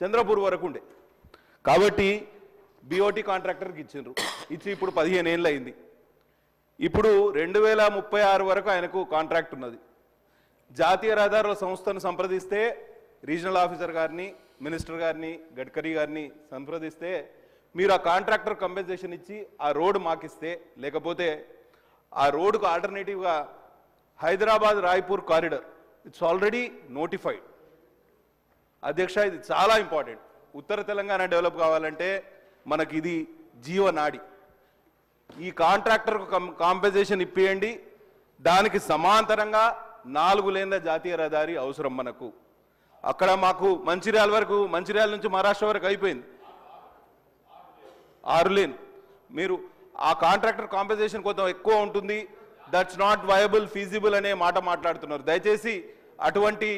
చంద్రపూర్ వరకు ఉండే. కాబట్టి బీఓటీ కాంట్రాక్టర్కి ఇచ్చిండ్రు. ఇచ్చి ఇప్పుడు పదిహేను ఏళ్ళు అయింది. ఇప్పుడు రెండు వేల ముప్పై ఆరు వరకు ఆయనకు కాంట్రాక్ట్ ఉన్నది. జాతీయ రహదారుల సంస్థను సంప్రదిస్తే రీజనల్ ఆఫీసర్ గారిని మినిస్టర్ గారిని గడ్కరీ గారిని సంప్రదిస్తే మీరు ఆ కాంట్రాక్టర్ కంపెన్సేషన్ ఇచ్చి ఆ రోడ్డు మాకిస్తే లేకపోతే ఆ రోడ్డుకు ఆల్టర్నేటివ్గా Hyderabad Raipur corridor it's already notified. అధ్యక్ష ఇది చాలా ఇంపార్టెంట్. ఉత్తర తెలంగాణ డెవలప్ కావాలంటే మనకి ఇది జీవనాడి ఈ కాంట్రాక్టర్కు కాంపెన్సేషన్ ఇప్పియండి. దానికి సమాంతరంగా నాలుగు లేన్ల జాతీయ రహదారి అవసరం మనకు. అక్కడ మాకు మంచిర్యాల వరకు మంచిర్యాల నుంచి మహారాష్ట్ర వరకు అయిపోయింది. ఆరు లేన్. మీరు ఆ కాంట్రాక్టర్ కాంపెన్సేషన్ కొంచెం ఎక్కువ ఉంటుంది. దట్స్ నాట్ వయబుల్ ఫీజిబుల్ అనే మాట మాట్లాడుతున్నారు. దయచేసి అటువంటి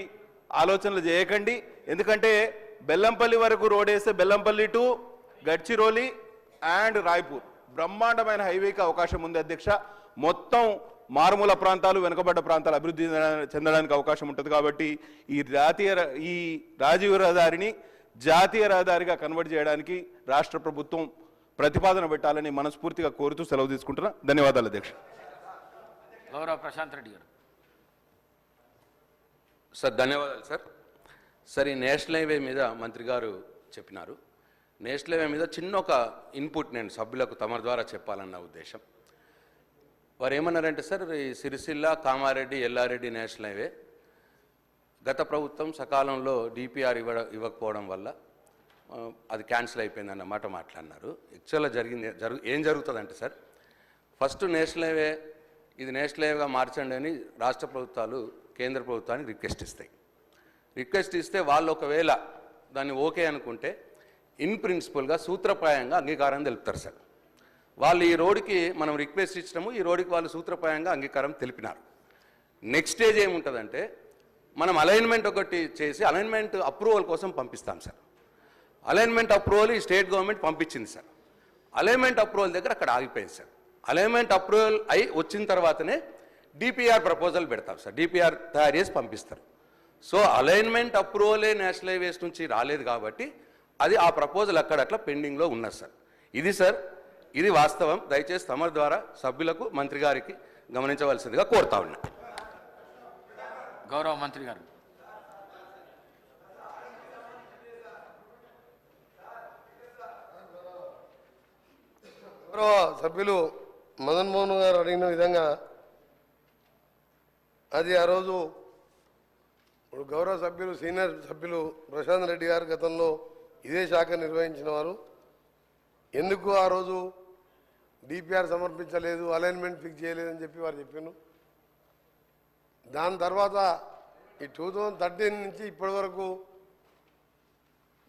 ఆలోచనలు చేయకండి. ఎందుకంటే బెల్లంపల్లి వరకు రోడ్ వేస్తే బెల్లంపల్లి టు గడ్చిరోలి అండ్ రాయ్పూర్. బ్రహ్మాండమైన హైవేకి అవకాశం ఉంది అధ్యక్ష. మొత్తం మారుమూల ప్రాంతాలు వెనుకబడ్డ ప్రాంతాలు అభివృద్ధి చెందడానికి అవకాశం ఉంటుంది కాబట్టి ఈ జాతీయ ఈ రాజీవ్ రహదారిని జాతీయ రహదారిగా కన్వర్ట్ చేయడానికి రాష్ట్ర ప్రభుత్వం ప్రతిపాదన పెట్టాలని మనస్ఫూర్తిగా కోరుతూ సెలవు తీసుకుంటున్నా. ధన్యవాదాలు అధ్యక్ష. గౌరవ ప్రశాంత్ రెడ్డి గారు. సార్ ధన్యవాదాలు సార్. సార్ ఈ నేషనల్ హైవే మీద మంత్రి గారు చెప్పినారు. నేషనల్ హైవే మీద చిన్న ఒక ఇన్పుట్ నేను సభ్యులకు తమ ద్వారా చెప్పాలన్న ఉద్దేశం. వారు ఏమన్నారంటే సార్ ఈ సిరిసిల్ల కామారెడ్డి ఎల్లారెడ్డి నేషనల్ హైవే గత ప్రభుత్వం సకాలంలో డిపిఆర్ ఇవ్వ ఇవ్వకపోవడం వల్ల అది క్యాన్సిల్ అయిపోయిందన్నమాట మాట్లాడినారు. యాక్చువల్గా జరిగింది జరుగు ఏం జరుగుతుందంటే సార్ ఫస్ట్ నేషనల్ హైవే ఇది నేషనల్ హైవేగా మార్చండి అని రాష్ట్ర ప్రభుత్వాలు కేంద్ర ప్రభుత్వానికి రిక్వెస్ట్ ఇస్తాయి. రిక్వెస్ట్ ఇస్తే వాళ్ళు ఒకవేళ దాన్ని ఓకే అనుకుంటే ఇన్ ప్రిన్సిపల్గా సూత్రప్రాయంగా అంగీకారం తెలుపుతారు సార్. వాళ్ళు ఈ రోడ్డుకి మనం రిక్వెస్ట్ ఇచ్చినాము ఈ రోడ్డుకి వాళ్ళు సూత్రప్రాయంగా అంగీకారం తెలిపినారు. నెక్స్ట్ స్టేజ్ ఏముంటుందంటే మనం అలైన్మెంట్ ఒకటి చేసి అలైన్మెంట్ అప్రూవల్ కోసం పంపిస్తాం సార్. అలైన్మెంట్ అప్రూవల్ ఈ స్టేట్ గవర్నమెంట్ పంపించింది సార్. అలైన్మెంట్ అప్రూవల్ దగ్గర అక్కడ ఆగిపోయింది సార్. అలైన్మెంట్ అప్రూవల్ అయి వచ్చిన తర్వాతనే డిపిఆర్ ప్రపోజల్ పెడతాం సార్. డిపిఆర్ తయారు చేసి పంపిస్తారు. సో అలైన్మెంట్ అప్రూవలే నేషనల్ హైవేస్ నుంచి రాలేదు కాబట్టి అది ఆ ప్రపోజల్ అక్కడ అట్లా పెండింగ్లో ఉన్నది సార్. ఇది సార్ ఇది వాస్తవం. దయచేసి తమ ద్వారా సభ్యులకు మంత్రి గారికి గమనించవలసిందిగా కోరుతా ఉన్నా. గౌరవ మంత్రి గారు. గౌరవ సభ్యులు మదన్ మోహన్ గారు అడిగిన విధంగా అది ఆ రోజు ఇప్పుడు గౌరవ సభ్యులు సీనియర్ సభ్యులు ప్రశాంత్ రెడ్డి గారు గతంలో ఇదే శాఖ నిర్వహించిన వారు. ఎందుకు ఆ రోజు డిపిఆర్ సమర్పించలేదు అలైన్మెంట్ ఫిక్స్ చేయలేదని చెప్పి వారు చెప్పాను దాని తర్వాత ఈ టూ థౌజండ్ థర్టీన్ నుంచి ఇప్పటి వరకు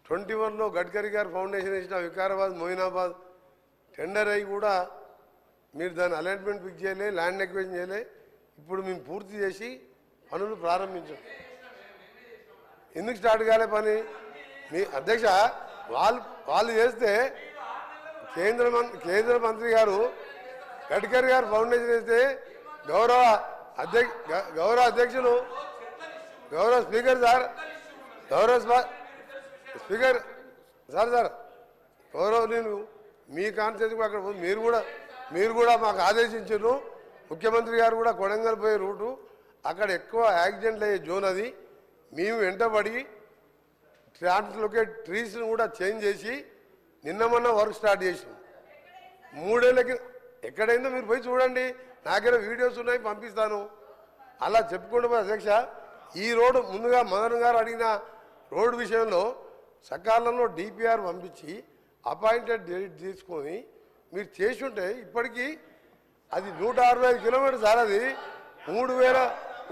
ట్వంటీ వన్లో గడ్కరీ గారు ఫౌండేషన్ ఇచ్చిన వికారాబాద్ మొయినాబాద్ టెండర్ అయ్యి కూడా మీరు దాని అలైన్మెంట్ ఫిక్స్ చేయలే ల్యాండ్ ఎక్వేషన్ చేయలే. ఇప్పుడు మేము పూర్తి చేసి పనులు ప్రారంభించాం. ఎందుకు స్టార్ట్ కాలే పని? మీ అధ్యక్ష వాళ్ళు వాళ్ళు చేస్తే కేంద్ర మం- కేంద్ర మంత్రి గారు గడ్కరీ గారు ఫౌండేషన్ వేస్తే గౌరవ అధ్యక్ష గౌరవ అధ్యక్షులు గౌరవ స్పీకర్ సార్ గౌరవ స్పీకర్ సార్ సార్ గౌరవ నేను మీ కాన్సెన్స్ అక్కడ మీరు కూడా మీరు కూడా మాకు ఆదేశించారు ముఖ్యమంత్రి గారు కూడా కొడంగల్ పోయే రూటు. అక్కడ ఎక్కువ యాక్సిడెంట్లు అయ్యే జోన్ అది. మేము వెంటబడి ట్రాన్స్లోకేట్ ట్రీస్ని కూడా చేంజ్ చేసి నిన్న మొన్న వర్క్ స్టార్ట్ చేసినాం. మూడేళ్ళకి ఎక్కడైందో మీరు పోయి చూడండి. నా దగ్గర వీడియోస్ ఉన్నాయి పంపిస్తాను. అలా చెప్పుకుంటూ పోయి అధ్యక్ష ఈ రోడ్డు ముందుగా మదన్ గారు అడిగిన రోడ్డు విషయంలో సకాలంలో డిపిఆర్ పంపించి అపాయింటెడ్ డేట్ తీసుకొని మీరు చేసి ఉంటే ఇప్పటికీ అది నూట అరవై ఐదు కిలోమీటర్ సార్ అది మూడు వేల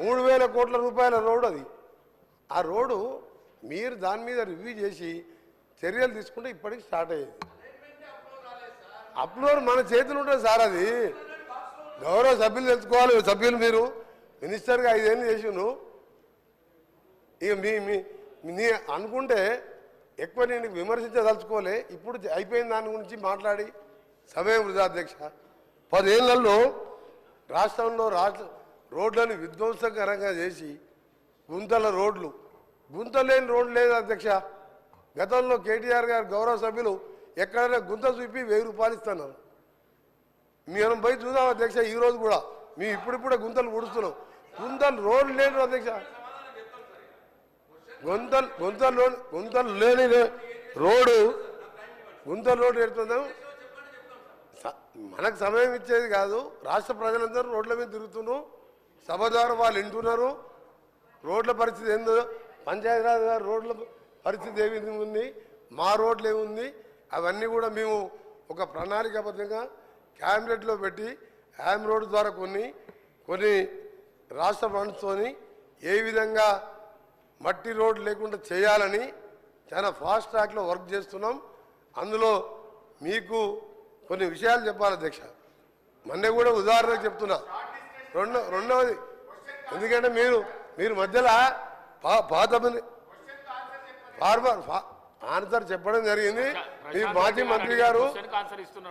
మూడు వేల కోట్ల రూపాయల రోడ్ అది. ఆ రోడ్డు మీరు దాని మీద రివ్యూ చేసి చర్యలు తీసుకుంటే ఇప్పటికి స్టార్ట్ అయ్యేది. అప్లోడ్ మన చేతులు ఉంటుంది సార్ అది. గౌరవ సభ్యులు తెలుసుకోవాలి సభ్యులు మీరు. మినిస్టర్గా ఐదేళ్ళు చేసిను ఇక మీ మీ అనుకుంటే ఎక్కువ నేను విమర్శించదలుచుకోలే. ఇప్పుడు అయిపోయిన దాని గురించి మాట్లాడి సమయం వృధా అధ్యక్ష. పదేళ్ళలో రాష్ట్రంలో రాష్ట్ర రోడ్లను విధ్వంసకరంగా చేసి గుంతల రోడ్లు. గుంత లేని రోడ్లు లేదు అధ్యక్ష. గతంలో కేటీఆర్ గారు గౌరవ సభ్యులు ఎక్కడైనా గుంత చూపి వెయ్యి రూపాయలు ఇస్తున్నారు. మేము పోయి చూద్దాం అధ్యక్ష ఈరోజు కూడా. మేము ఇప్పుడిప్పుడే గుంతలు పుడుస్తున్నాం గుంతలు రోడ్లు లేని అధ్యక్ష. గుంతలు గుంతలు గుంతలు లేని రోడ్డు. గుంతలు రోడ్డు పెడుతున్నాం స- మనకు సమయం ఇచ్చేది కాదు. రాష్ట్ర ప్రజలందరూ రోడ్ల మీద తిరుగుతున్నాం సభ ద్వారా వాళ్ళు వింటున్నారు. రోడ్ల పరిస్థితి ఏందో? పంచాయతీరాజ్ గారు రోడ్ల పరిస్థితి ఏ విధంగా ఉంది? మా రోడ్లు ఏముంది? అవన్నీ కూడా మేము ఒక ప్రణాళికాబద్ధంగా క్యాబినెట్లో పెట్టి యామ్ రోడ్ ద్వారా కొన్ని కొన్ని రాష్ట్ర ఫండ్స్తోని ఏ విధంగా మట్టి రోడ్ లేకుండా చేయాలని చాలా ఫాస్ట్ ట్రాక్లో వర్క్ చేస్తున్నాం. అందులో మీకు కొన్ని విషయాలు చెప్పాలి అధ్యక్ష. మొన్న కూడా ఉదాహరణకు చెప్తున్నా. రెండో రెండవది ఎందుకంటే మీరు మీరు మధ్యలో పాత ఫార్మర్ ఆన్సర్ చెప్పడం జరిగింది. మీ మాజీ మంత్రి గారు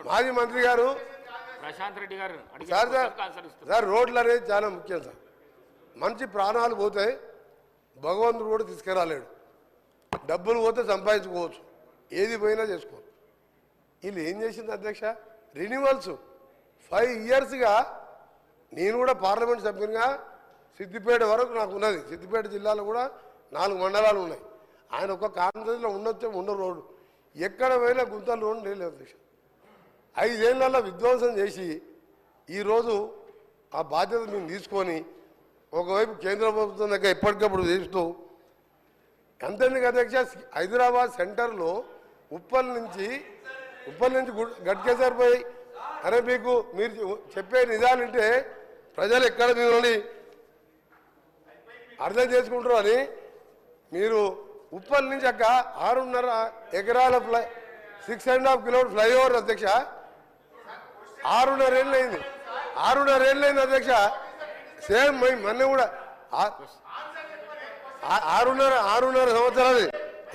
మాజీ మంత్రి గారు Prashanth Reddy garu sir sir sir రోడ్లు అనేది చాలా ముఖ్యం సార్. మంచి ప్రాణాలు పోతే భగవంతుడు కూడా తీసుకురాలేడు. డబ్బులు పోతే సంపాదించుకోవచ్చు. ఏది పోయినా చేసుకోవచ్చు. వీళ్ళు ఏం చేసింది అధ్యక్ష? రెన్యువల్స్ ఫైవ్ ఇయర్స్గా నేను కూడా పార్లమెంట్ సభ్యునిగా సిద్దిపేట వరకు నాకు ఉన్నది. సిద్దిపేట జిల్లాలో కూడా నాలుగు మండలాలు ఉన్నాయి. ఆయన ఒక కాన్ఫరెన్స్లో ఉండొచ్చే ఉన్న రోడ్డు. ఎక్కడ పోయినా గుంతలు రోడ్డు లేదు అధ్యక్ష ఐదేళ్ళలో విధ్వంసం చేసి ఈరోజు ఆ బాధ్యత మేము తీసుకొని ఒకవైపు కేంద్ర ప్రభుత్వం దగ్గర ఎప్పటికప్పుడు చేస్తూ ఎంతెందుకు అధ్యక్ష హైదరాబాద్ సెంటర్లో ఉప్పల్ నుంచి ఉప్పల్ నుంచి గు- అరే మీకు మీరు చెప్పే నిజాలంటే ప్రజలు ఎక్కడ మిమ్మల్ని అర్థం చేసుకుంటారు అని మీరు ఉప్పల్ నుంచి అక్క ఆరున్నర ఎకరాల fly six and half kilometre flyover అధ్యక్ష. ఆరున్నర ఏళ్ళు అయింది ఆరున్నర ఏళ్ళు అయింది అధ్యక్ష. సేమ్ మొన్న కూడా ఆరున్నర ఆరున్నర సంవత్సరాలు.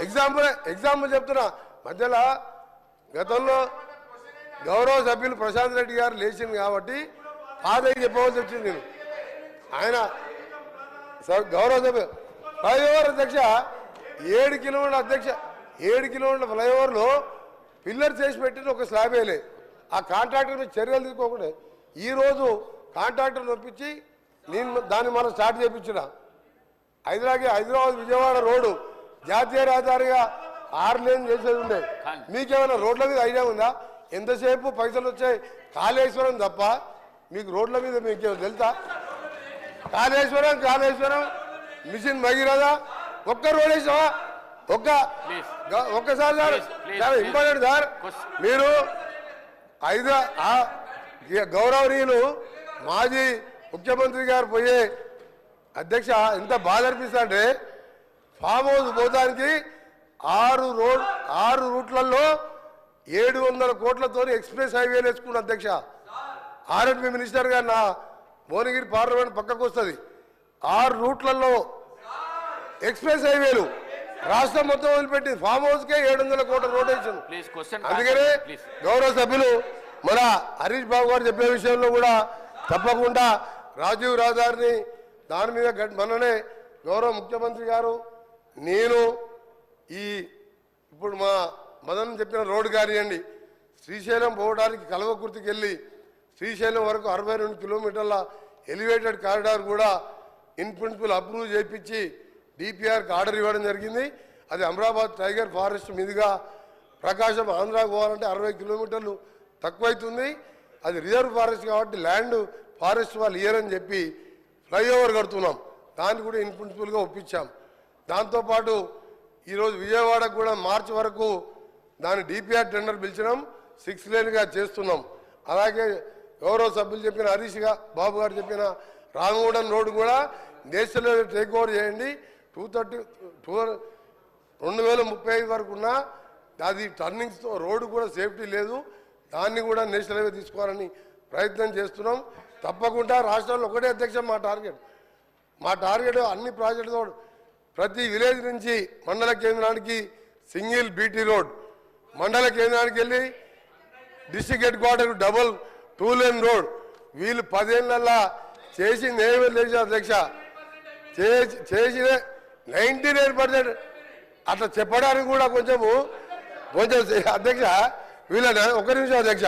ఎగ్జాంపుల్ ఎగ్జాంపుల్ చెప్తున్నా. మధ్యలో గతంలో గౌరవ సభ్యులు ప్రశాంత్ రెడ్డి గారు లేచింది కాబట్టి పాదయ్య చెప్పవలసి వచ్చింది నేను. ఆయన గౌరవ సభ్యులు ఫ్లైఓవర్ అధ్యక్ష ఏడు కిలోమీటర్ల అధ్యక్ష ఏడు కిలోమీటర్ల ఫ్లైఓవర్లో పిల్లర్ చేసి పెట్టిన ఒక స్లాబ్ వేయలే. ఆ కాంట్రాక్టర్ మీద చర్యలు తీసుకోకుండా ఈరోజు కాంట్రాక్టర్ నొప్పించి నేను దాన్ని మనం స్టార్ట్ చేయించిన హైదరాబాద్ హైదరాబాద్ విజయవాడ రోడ్డు జాతీయ రహదారిగా ఆరు లేన్ చేసేది ఉండే. మీకేమైనా రోడ్ల మీద ఐడియా ఉందా? ఎంతసేపు పైసలు వచ్చాయి? కాళేశ్వరం తప్ప మీకు రోడ్ల మీద మీకేమైనా తెలుసా? కాళేశ్వరం కాళేశ్వరం మిషన్ భగీరథ. ఒక్క రోడ్ వేసావా? ఒక్క ఒక్కసారి సార్. చాలా. Important sir. మీరు ఐదు ఆ గౌరవనీయులు మాజీ ముఖ్యమంత్రి గారు పోయే అధ్యక్ష ఎంత బాధ అనిపిస్తుందంటే ఫామ్ హౌస్ పోతానికి ఆరు రోడ్ ఆరు రూట్లలో ఏడు వందల కోట్లతో ఎక్స్ప్రెస్ హైవేలు వేసుకున్న అధ్యక్ష. ఆర్ఎంపీ మినిస్టర్ గారు నా భువనగిరి పార్లమెంట్ పక్కకు వస్తుంది. ఆరు రూట్లలో ఎక్స్ప్రెస్ హైవేలు. రాష్ట్రం మొత్తం వదిలిపెట్టి ఫామ్ హౌస్కే ఏడు వందల కోట్ల క్వశ్చన్ అందుకనే గౌరవ సభ్యులు మన హరీష్ బాబు గారు చెప్పే విషయంలో కూడా తప్పకుండా రాజీవ్ రహదారిని దాని మీద మొన్ననే గౌరవ ముఖ్యమంత్రి గారు నేను ఈ ఇప్పుడు మా మదన్ చెప్పిన రోడ్డు కానివ్వండి శ్రీశైలం పోవడానికి కల్వకుర్తికి వెళ్ళి శ్రీశైలం వరకు అరవై రెండు కిలోమీటర్ల ఎలివేటెడ్ కారిడార్ కూడా ఇన్ ప్రిన్సిపల్ అప్రూవ్ చేయించి డిపిఆర్కి ఆర్డర్ ఇవ్వడం జరిగింది. అది అమరాబాద్ టైగర్ ఫారెస్ట్ మీదుగా ప్రకాశం ఆంధ్రాకు పోవాలంటే అరవై కిలోమీటర్లు తక్కువైతుంది. అది రిజర్వ్ ఫారెస్ట్ కాబట్టి ల్యాండ్ ఫారెస్ట్ వాళ్ళు ఇయ్యరని చెప్పి ఫ్లైఓవర్ కడుతున్నాం. దాన్ని కూడా ఇన్ ప్రిన్సిపల్గా ఒప్పించాం. దాంతోపాటు ఈరోజు విజయవాడకు కూడా మార్చి వరకు దాని డిపిఆర్ టెండర్ పిలిచడం సిక్స్ లేన్గా చేస్తున్నాం. అలాగే గౌరవ సభ్యులు చెప్పిన హరీష్ బాబు గారు చెప్పిన రామగూడెం రోడ్డు కూడా నేషనల్ టేక్ ఓవర్ చేయండి. టూ థర్టీ టూ రెండు వేల ముప్పై ఐదు వరకు ఉన్న అది టర్నింగ్స్తో రోడ్డు కూడా సేఫ్టీ లేదు. దాన్ని కూడా నేషనల్ హైవే తీసుకోవాలని ప్రయత్నం చేస్తున్నాం. తప్పకుండా రాష్ట్రంలో ఒకటే అధ్యక్షం మా టార్గెట్. మా టార్గెట్ అన్ని ప్రాజెక్టుతో ప్రతి విలేజ్ నుంచి మండల కేంద్రానికి సింగిల్ బీటీ రోడ్. మండల కేంద్రానికి వెళ్ళి district headquarter double two lane road. వీళ్ళు పదేళ్ళల్లా చేసింది ఏమీ లేదు అధ్యక్ష చేసి- చేసిన నైంటీ నైన్ పర్సెంట్. అట్లా చెప్పడానికి కూడా కొంచెము కొంచెం అధ్యక్ష వీళ్ళ ఒక నిమిషం అధ్యక్ష.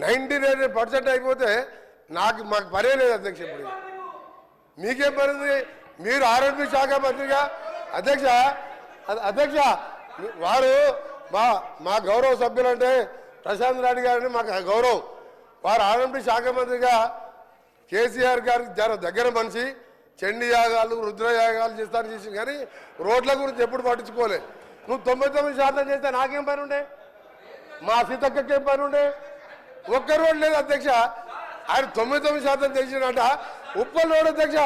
నైంటీ నైన్ పర్సెంట్ అయిపోతే నాకు మాకు పనే లేదు అధ్యక్ష ఇప్పుడు. మీకేం పని మీరు ఆరోగ్య శాఖ మంత్రిగా? అధ్యక్ష అధ్యక్ష వారు మా మా గౌరవ సభ్యులంటే ప్రశాంత్ రెడ్డి గారిని మాకు గౌరవం. వారు ఆరోగ్య శాఖ మంత్రిగా కేసీఆర్ గారికి జర దగ్గర మనిషి చండి యాగాలు రుద్ర యాగాలు చేస్తాను చేసి కానీ రోడ్ల గురించి ఎప్పుడు పట్టించుకోలే. నువ్వు తొంభై తొమ్మిది శాతం చేస్తే నాకేం పని ఉండే? మా సీతక్కకి ఏం పని ఉండే? ఒక్క రోడ్ లేదు అధ్యక్ష. ఆయన తొమ్మిది తొమ్మిది శాతం తెలిసినట ఉప్పల్ రోడ్ అధ్యక్ష.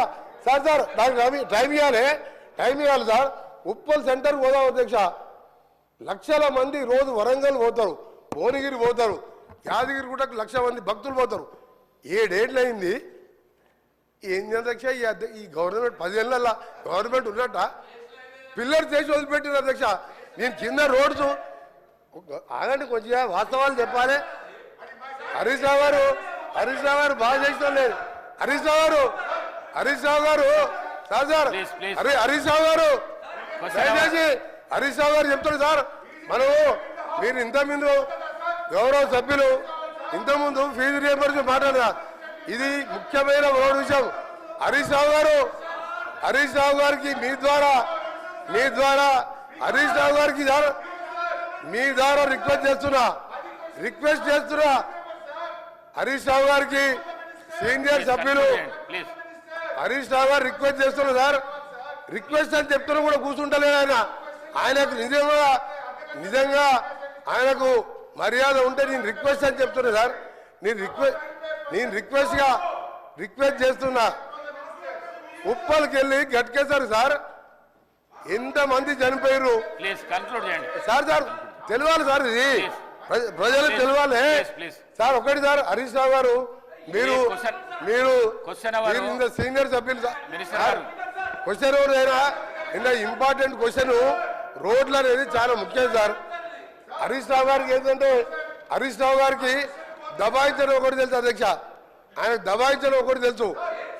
సార్ సార్ దానికి టైం- టైం ఇవ్వాలి. టైం ఇవ్వాలి సార్. ఉప్పల్ సెంటర్ పోదాం అధ్యక్ష. లక్షల మంది రోజు వరంగల్ పోతారు భువనగిరి పోతారు. యాదగిరి గుట్టకు లక్ష మంది భక్తులు పోతారు. ఏడేళ్ళు అయింది ఏం అధ్యక్ష ఈ ఈ గవర్నమెంట్ పదేళ్ళ గవర్నమెంట్ ఉన్నట్ట? పిల్లలు చేసి వదిలిపెట్టిన అధ్యక్ష నేను కింద రోడ్స్ ఆగండి కొంచెం వాస్తవాలు చెప్పాలి. హరీష్ రావు గారు హరీష్ రావు గారు బాగా చేసిన లేదు హరీష్ రావు గారు హరీష్ రావు గారు సార్ సార్. హరి హరీష్ రావు గారు. దయచేసి హరీష్ రావు గారు చెప్తాడు సార్. మనము మీరు ఇంత ముందు గౌరవ సభ్యులు ఇంత ముందు ఫీజు రియంబర్స్మెంట్ మాట్లాడదా ఇది ముఖ్యమైన రోడ్ విషయం. హరీష్ రావు గారు హరీష్ రావు గారికి మీ ద్వారా మీ ద్వారా హరీష్ రావు గారికి మీ ద్వారా రిక్వెస్ట్ చేస్తున్నా రిక్వెస్ట్ చేస్తున్నా హరీష్ రావు గారికి సీనియర్ సభ్యులు హరీష్ రావు గారు రిక్వెస్ట్ చేస్తున్నారు సార్. రిక్వెస్ట్ అని చెప్తున్నా కూడా కూర్చుంటలేదు ఆయన. ఆయనకు నిజంగా నిజంగా ఆయనకు మర్యాద ఉంటే నేను రిక్వెస్ట్ అని చెప్తున్నా సార్. నేను రిక్వెస్ట్ నేను రిక్వెస్ట్గా రిక్వెస్ట్ చేస్తున్నా. ఉప్పల్కి వెళ్ళి గట్కేశారు సార్. ఎంతమంది చనిపోయారు సార్ సార్ తెలియాలి సార్ ఇది. ప్ర- ప్రజలకు Please. తెలియాలి. సార్ ఒకటి సార్ హరీష్ రావు గారు మీరు మీరు సీనియర్ సభ్యులు సార్. క్వశ్చన్ ఎవరు అయినా? ఇంత ఇంపార్టెంట్ క్వశ్చన్ రోడ్లు అనేది చాలా ముఖ్యం సార్. హరీష్ రావు గారికి ఏంటంటే హరీష్ రావు గారికి దబాయించడం ఒకటి తెలుసు అధ్యక్ష. ఆయన దబాయించడం ఒకటి తెలుసు.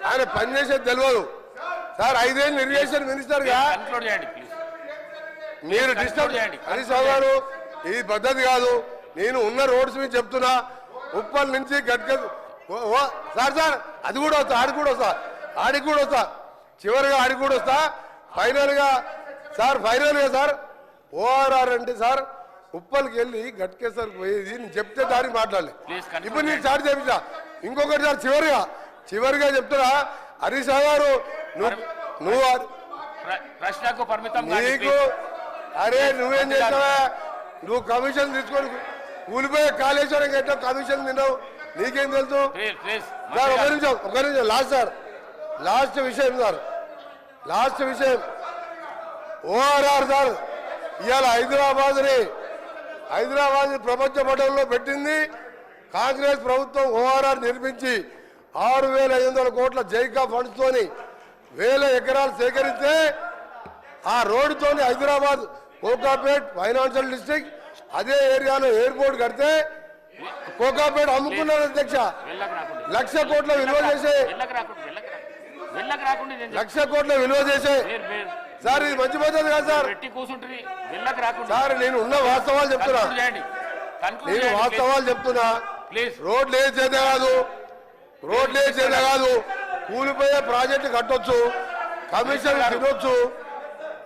ఆయన పనిచేసేది తెలియదు సార్ ఐదేళ్ళు ఇరిగేషన్ మినిస్టర్గా కన్క్లూడ్ చేయండి ప్లీజ్ మీరు డిస్టర్బ్ చేయండి. హరీష్ రావు గారు ఇది పద్ధతి కాదు. నేను ఉన్న రోడ్స్ మీద చెప్తున్నా. ఉప్పల్ నుంచి ఓ, సార్ సార్ అది కూడా వస్తా ఆడికి కూడా వస్తా. ఆడికి కూడా వస్తా. చివరిగా ఆడికి కూడా వస్తా. ఫైనల్గా సార్ ఫైనల్గా సార్. ఓఆర్ఆర్ అంటే సార్ ఉప్పల్కి వెళ్ళి గట్కేసర్ పోయేది నేను చెప్తే దారి మాట్లాడలే. ఇప్పుడు నేను స్టార్ట్ చేపించా ఇంకొకటి సార్ చివరిగా చివరిగా చెప్తున్నా. హరీష్ గారు నువ్వు నువ్వు ప్ర- ప్రశ్నకు పరిమితం నీకు. అరే నువ్వేం చేస్తావా? నువ్వు కమిషన్ తీసుకొని కూలిపోయే కాళేశ్వరం ఎట్లా కమిషన్ తిన్నావు. నీకేం తెలుసు? సార్ ఒక నిమిషం ఒక నిమిషం లాస్ట్ సార్. లాస్ట్ విషయం సార్. లాస్ట్ విషయం. ఓఆర్ఆర్ సార్ ఇవాళ హైదరాబాద్ని హైదరాబాద్ ప్రపంచ పటంలో పెట్టింది. కాంగ్రెస్ ప్రభుత్వం ఓఆర్ఆర్ నిర్మించి ఆరు వేల ఐదు వందల కోట్ల జైకా ఫండ్స్ తోని వేల ఎకరాలు సేకరిస్తే ఆ రోడ్డుతోని హైదరాబాద్ కోకాపేట్ ఫైనాన్షియల్ డిస్ట్రిక్ట్ అదే ఏరియాలో ఎయిర్పోర్ట్ కడితే కోకాపేట్ అమ్ముకున్నారు అధ్యక్ష. లక్ష కోట్ల విలువ చేసే లక్ష కోట్ల విలువ చేసే సార్ ఇది మంచి పద్ధతి కాదు సార్. పెట్టి కూర్చుంటుంది. వెళ్ళకు రాకుండా. సార్ నేను ఉన్న వాస్తవాలు చెప్తున్నా. చేయండి. నేను చేయండి వాస్తవాలు చెప్తున్నా. ప్లీజ్ రోడ్లు ఏ చేత కాదు రోడ్లు ఏ చేత కాదు కూలిపోయే ప్రాజెక్టు కట్టొచ్చు కమిషన్ తినొచ్చు.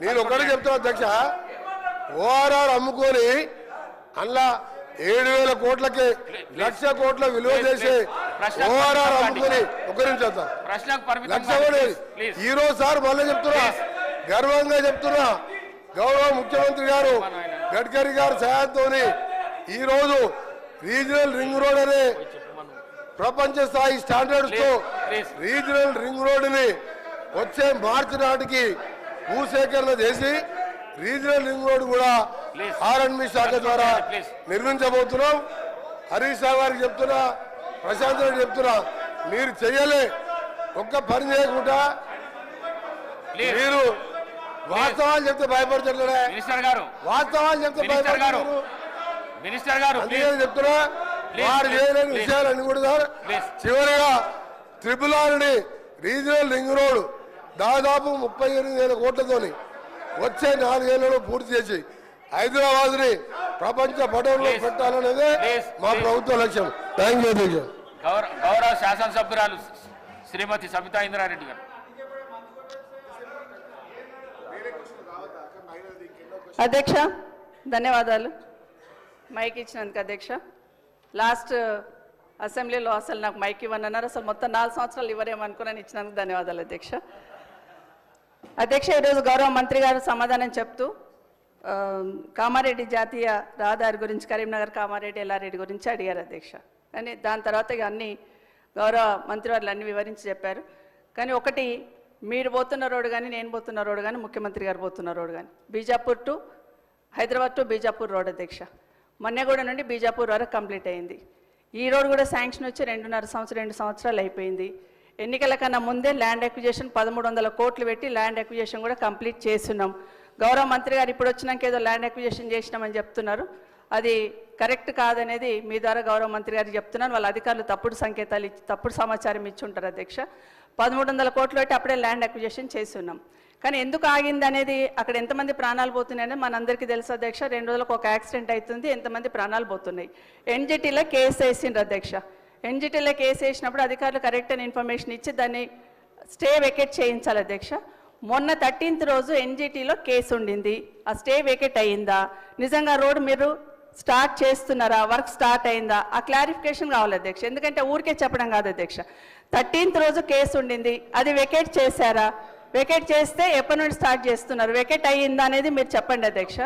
నేను ఒకటే చెప్తున్నా అధ్యక్ష. ఓఆర్ఆర్ అమ్ముకొని అందులో ఏడు వేల కోట్లకి లక్ష కోట్ల విలువ చేసి ఓఆర్ఆర్ అమ్ముకొని ఒక నిమిషం సార్ ప్రశ్నకు పరిమితం లక్ష కాండి, కూడా ప్లీజ్ ప్లీజ్ ఈ రోజు సార్ మళ్ళీ చెప్తున్నా. గర్వంగా చెప్తున్నా గౌరవ ముఖ్యమంత్రి గారు గడ్కరీ గారు సహాయంతో ఈ రోజు రీజనల్ రింగ్ రోడ్ అనే ప్రపంచ స్థాయి స్టాండర్డ్స్తో రీజనల్ రింగ్ రోడ్ని వచ్చే మార్చి నాటికి భూసేకరణ చేసి రీజనల్ రింగ్ రోడ్ కూడా Please. ఆర్ఎన్బి శాఖ ద్వారా నిర్మించబోతున్నాం హరీష్ రావు గారికి చెప్తున్నా ప్రశాంత్ రెడ్డి చెప్తున్నా మీరు చెయ్యలే ఒక్క పని చేయకుండా మీరు వాస్తవాలు చెప్తే భయపడతాడే మినిస్టర్ గారు వాస్తవాలు చెప్తే భయపడతారు మినిస్టర్ గారు అందుకే ప్లీజ్ చెప్తున్నా వారు చేయలేని. విషయాలన్నీ కూడా. చివరిగా ట్రిపుల్ ఆర్ని రీజనల్ రింగ్ రోడ్ దాదాపు ముప్పై ఎనిమిది వేల కోట్లతోని వచ్చే నాలుగేళ్ళలో పూర్తి చేసి హైదరాబాద్ని ప్రపంచ పటంలో. పెట్టాలనేదే. మా. ప్రభుత్వ లక్ష్యం థ్యాంక్ యూ గౌరవ శాసనసభ్యురాలు శ్రీమతి సబితా ఇంద్రారెడ్డి గారు అధ్యక్ష ధన్యవాదాలు. మైక్ ఇచ్చినందుకు అధ్యక్ష. లాస్ట్ uh, అసెంబ్లీలో అసలు నాకు మైక్ ఇవ్వనన్నారు. అసలు మొత్తం నాలుగు సంవత్సరాలు ఇవ్వరేమనుకున్నాను ఇచ్చినందుకు ధన్యవాదాలు అధ్యక్ష. అధ్యక్ష ఈరోజు గౌరవ మంత్రి గారు సమాధానం చెప్తూ uh, కామారెడ్డి జాతీయ రహదారి గురించి కరీంనగర్ కామారెడ్డి ఎల్లారెడ్డి గురించి అడిగారు అధ్యక్ష. కానీ దాని తర్వాత ఇక అన్ని గౌరవ మంత్రి వారు అన్ని వివరించి చెప్పారు. కానీ ఒకటి మీరు పోతున్న రోడ్డు కానీ నేను పోతున్న రోడ్డు కానీ ముఖ్యమంత్రి గారు పోతున్న రోడ్డు కానీ Bijapur to Hyderabad to Bijapur road అధ్యక్ష. మన్నెగూడ నుండి బీజాపూర్ వరకు కంప్లీట్ అయింది. ఈ రోడ్ కూడా శాంక్షన్ వచ్చి రెండున్నర సంవత్సరం రెండు సంవత్సరాలు అయిపోయింది. ఎన్నికల కన్నా ముందే ల్యాండ్ అక్విజేషన్ పదమూడు వందల కోట్లు పెట్టి ల్యాండ్ అక్విజేషన్ కూడా కంప్లీట్ చేస్తున్నాం. గౌరవ మంత్రి గారు ఇప్పుడు వచ్చినాక ఏదో ల్యాండ్ అక్విజేషన్ చేసినామని చెప్తున్నారు. అది కరెక్ట్ కాదనేది మీ ద్వారా గౌరవ మంత్రి గారికి చెప్తున్నాను వాళ్ళ అధికారులు తప్పుడు సంకేతాలు ఇచ్చి తప్పుడు సమాచారం ఇచ్చి ఉంటారు అధ్యక్ష. పదమూడు వందల కోట్లు పెట్టి అప్పుడే ల్యాండ్ అక్విజేషన్ చేస్తున్నాం. కానీ ఎందుకు ఆగింది అనేది అక్కడ ఎంతమంది ప్రాణాలు పోతున్నాయని మనందరికీ తెలుసు అధ్యక్ష. రెండు రోజులకు ఒక యాక్సిడెంట్ అవుతుంది ఎంతమంది ప్రాణాలు పోతున్నాయి? ఎన్జిటీలో కేసు వేసిండ్రు అధ్యక్ష. ఎన్జిటీలో కేసు వేసినప్పుడు అధికారులు కరెక్ట్ అని ఇన్ఫర్మేషన్ ఇచ్చి దాన్ని స్టే వెకేట్ చేయించాలి అధ్యక్ష. మొన్న థర్టీన్త్ రోజు ఎన్జిటీలో కేసు ఉండింది. ఆ స్టే వెకేట్ అయ్యిందా? నిజంగా రోడ్డు మీరు స్టార్ట్ చేస్తున్నారా? వర్క్ స్టార్ట్ అయిందా? ఆ క్లారిఫికేషన్ కావాలి అధ్యక్ష. ఎందుకంటే ఊరికే చెప్పడం కాదు అధ్యక్ష. థర్టీన్త్ రోజు కేసు ఉండింది. అది వెకేట్ చేశారా? వెకేట్ చేస్తే ఎప్పటి నుండి స్టార్ట్ చేస్తున్నారు? వెకేట్ అయ్యిందా అనేది మీరు చెప్పండి అధ్యక్ష.